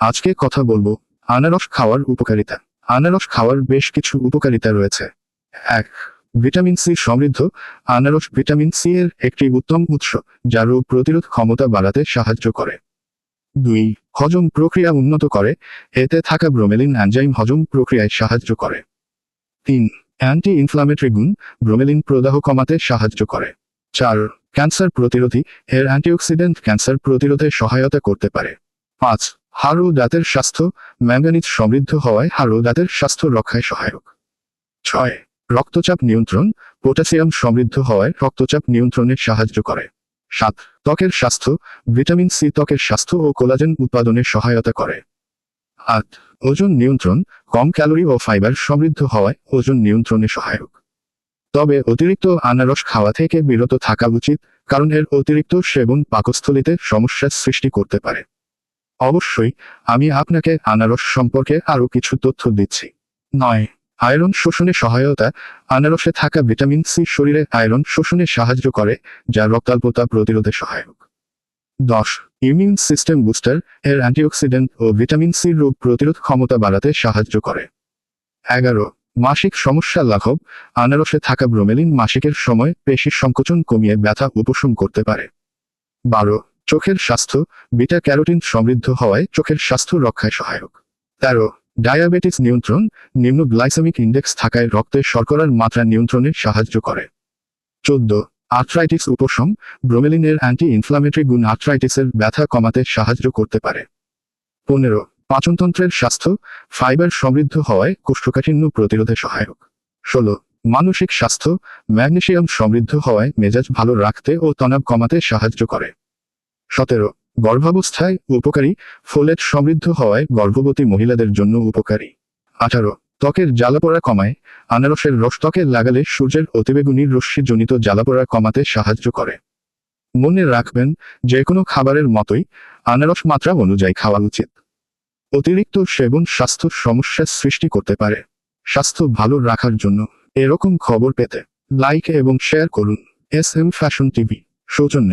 আজকে কথা বলব আনারস খাওয়ার উপকারিতা। আনারস খাওয়ার বেশ কিছু উপকারিতা রয়েছে। এক, ভিটামিন সি সমৃদ্ধ। আনারস ভিটামিন সি এর একটি উত্তম উৎস, যা রোগ প্রতিরোধ ক্ষমতা বাড়াতে সাহায্য করে। দুই, হজম প্রক্রিয়া উন্নত করে। এতে থাকা ব্রোমেলিন অ্যানজাইম হজম প্রক্রিয়ায় সাহায্য করে। তিন অ্যান্টি ইনফ্লামেটরি গুণ ব্রোমেলিন প্রদাহ কমাতে সাহায্য করে। চার, ক্যান্সার প্রতিরোধী। এর অ্যান্টিঅক্সিডেন্ট ক্যান্সার প্রতিরোধে সহায়তা করতে পারে। পাঁচ হাড় ও দাঁতের স্বাস্থ্য, ম্যাঙ্গানিজ সমৃদ্ধ হওয়ায় হাড় ও দাঁতের স্বাস্থ্য রক্ষায় সহায়ক। ছয়, রক্তচাপ নিয়ন্ত্রণ, পটাশিয়াম সমৃদ্ধ হওয়ায় রক্তচাপ নিয়ন্ত্রণে সাহায্য করে। সাত, ত্বকের স্বাস্থ্য, ভিটামিন সি ত্বকের স্বাস্থ্য ও কোলাজেন উৎপাদনে সহায়তা করে। আট, ওজন নিয়ন্ত্রণ, কম ক্যালোরি ও ফাইবার সমৃদ্ধ হওয়ায় ওজন নিয়ন্ত্রণে সহায়ক। তবে অতিরিক্ত আনারস খাওয়া থেকে বিরত থাকা উচিত, কারণ এর অতিরিক্ত সেবন পাকস্থলীতে সমস্যার সৃষ্টি করতে পারে। অবশ্যই, আমি আপনাকে আনারস সম্পর্কে আরও কিছু তথ্য দিচ্ছি। নয়, আয়রন শোষণে সহায়তা, আনারসে থাকা ভিটামিন সি শরীরে আয়রন শোষণে সাহায্য করে, যা রক্তাল্পতা প্রতিরোধে সহায়ক। দশ, ইমিউন সিস্টেম বুস্টার, এর অ্যান্টিঅক্সিডেন্ট ও ভিটামিন সি রোগ প্রতিরোধ ক্ষমতা বাড়াতে সাহায্য করে। এগারো, মাসিক সমস্যা লাঘব, আনারসে থাকা ব্রোমেলিন মাসিকের সময় পেশির সংকোচন কমিয়ে ব্যথা উপশম করতে পারে। বারো চোখের স্বাস্থ্য বিটা ক্যারোটিন সমৃদ্ধ হওয়ায় চোখের স্বাস্থ্য রক্ষায় সহায়ক। তেরো, ডায়াবেটিস নিয়ন্ত্রণ, নিম্ন গ্লাইসেমিক ইন্ডেক্স থাকায় রক্তে শর্করার মাত্রা নিয়ন্ত্রণে সাহায্য করে। চোদ্দ, আর্থ্রাইটিস উপশম, ব্রোমেলিনের অ্যান্টি ইনফ্লামেটরি গুণ আর্থ্রাইটিসের ব্যথা কমাতে সাহায্য করতে পারে। পনেরো, পাচনতন্ত্রের স্বাস্থ্য, ফাইবার সমৃদ্ধ হওয়ায় কোষ্ঠকাঠিন্য প্রতিরোধে সহায়ক। ষোলো, মানসিক স্বাস্থ্য, ম্যাগনেসিয়াম সমৃদ্ধ হওয়ায় মেজাজ ভালো রাখতে ও তনাব কমাতে সাহায্য করে। সতেরো। গর্ভাবস্থায় উপকারী, ফোলেট সমৃদ্ধ হওয়ায় গর্ভবতী মহিলাদের জন্য উপকারী। আঠারো। ত্বকের জ্বালাপোড়া কমায়, আনারসের রস ত্বকে লাগালে সূর্যের অতিবেগুনি রশ্মিজনিত জ্বালাপোড়া কমাতে সাহায্য করে। মনে রাখবেন যে কোনো খাবারের মতোই আনারস মাত্রা অনুযায়ী খাওয়া উচিত। অতিরিক্ত সেবন স্বাস্থ্য সমস্যার সৃষ্টি করতে পারে। স্বাস্থ্য ভালো রাখার জন্য এরকম খবর পেতে লাইক এবং শেয়ার করুন। এস এম ফ্যাশন টিভি, সৌজন্যে।